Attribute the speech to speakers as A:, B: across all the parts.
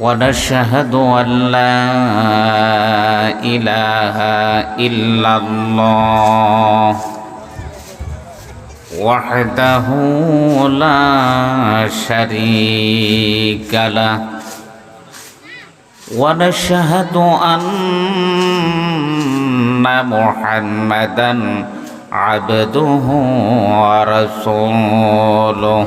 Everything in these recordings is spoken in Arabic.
A: ونشهد أن لا إله إلا الله وحده لا شريك له ونشهد أن محمدا عبده ورسوله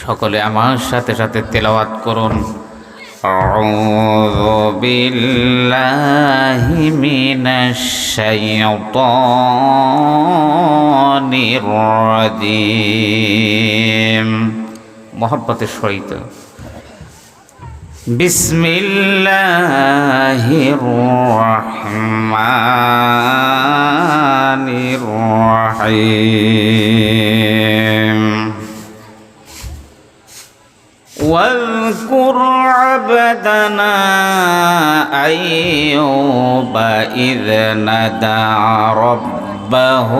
A: সকলে আমার সাথে সাথে তেলাওয়াত করুন أعوذ بالله من الشيطان الرجيم محبة সহিত بسم الله الرحمن الرحيم. واذكر عبدنا أيوب إذ ندى ربه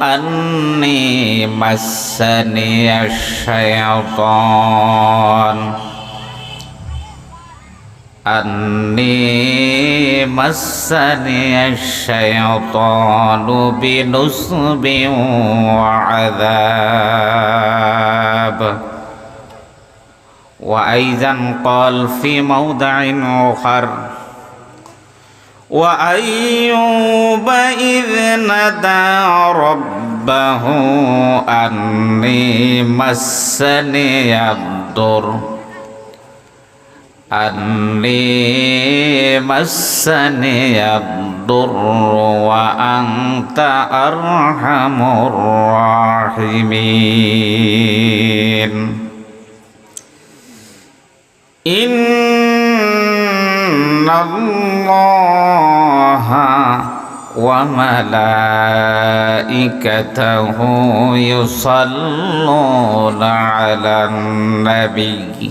A: أني مسني الشيطان. أني مسني الشيطان بنصب وعذاب. وأيضا قال في موضع آخر وأيوب إذ ندى ربه أني مسني الضر. أني مسني الضر وأنت أرحم الراحمين. إن الله وملائكته يصلون على النبي.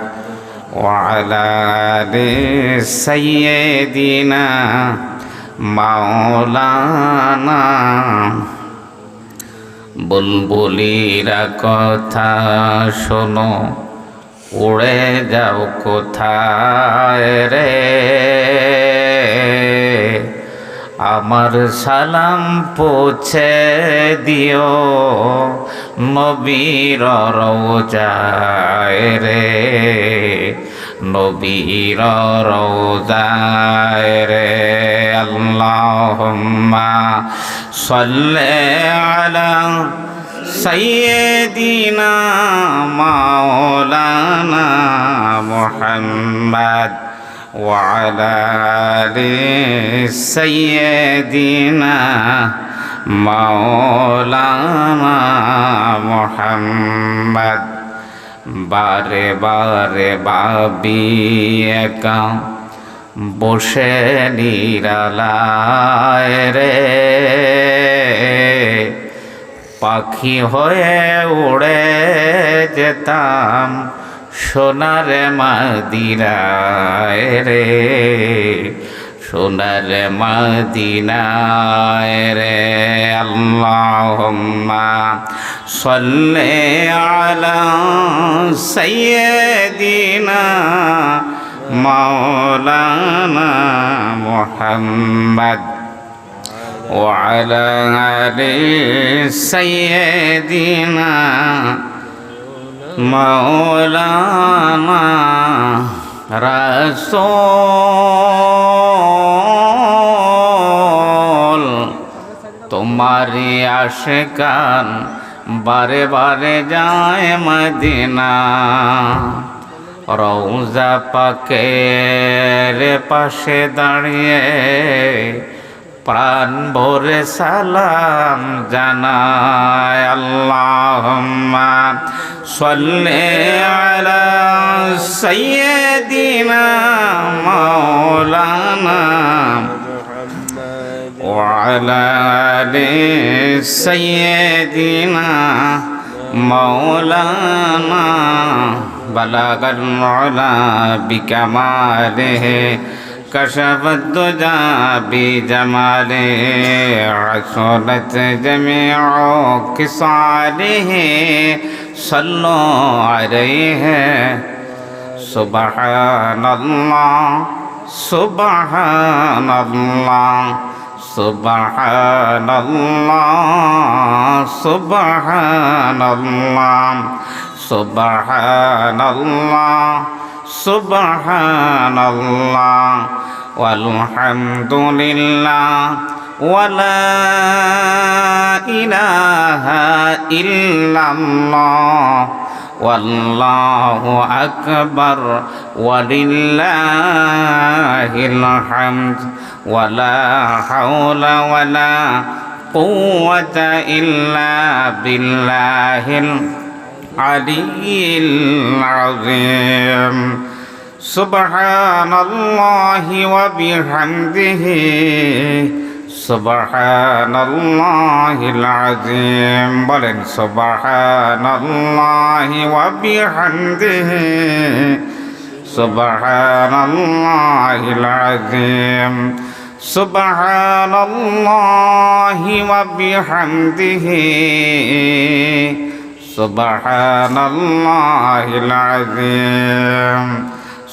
A: وعلى آل سيدنا مولانا বুলবুলিরা কথা শোনো উড়ে যাও কোথায় রে আমার সালাম পৌঁছে দিও নবীর রে, নবীর রোজায় রে। আল্লাহুম্মা সাল্লি আলা সাইয়্যিদিনা মাওলানা মুহাম্মদ। وعلى آل سيدنا مولانا محمد বারে বারে বাবি একা বসে নিরালায় রে পাখি হয়ে উড়ে যেতাম সোনার মাদিরায় রে সোনার মাদিনায় রে আল্লাহুম্মা সাল্লি আলা সাইয়্যিদিনা মাওলানা মুহাম্মদ وعلى آل سيدنا মৌলানা রসোল তোমারি আশেকান বারে বারে যায় মদিনা। রৌজা পাকে পাশে দাঁড়িয়ে প্রাণ ভরে সালাম জানায় আল্লাহ صل على سيدنا مولانا وعلى آل سيدنا مولانا بلغ العلا بكماله كشف الدجى بجماله عسلت جميع خصاله صلوا عليه. سبحان الله سبحان الله سبحان الله سبحان الله سبحان الله. سبحان الله والحمد لله ولا إله إلا الله والله أكبر ولله الحمد ولا حول ولا قوة إلا بالله العلي العظيم. سبحان الله وبحمده. سبحان الله العظيم. بلن سبحان الله وبحمده. سبحان الله العظيم. سبحان الله وبحمده. سبحان الله العظيم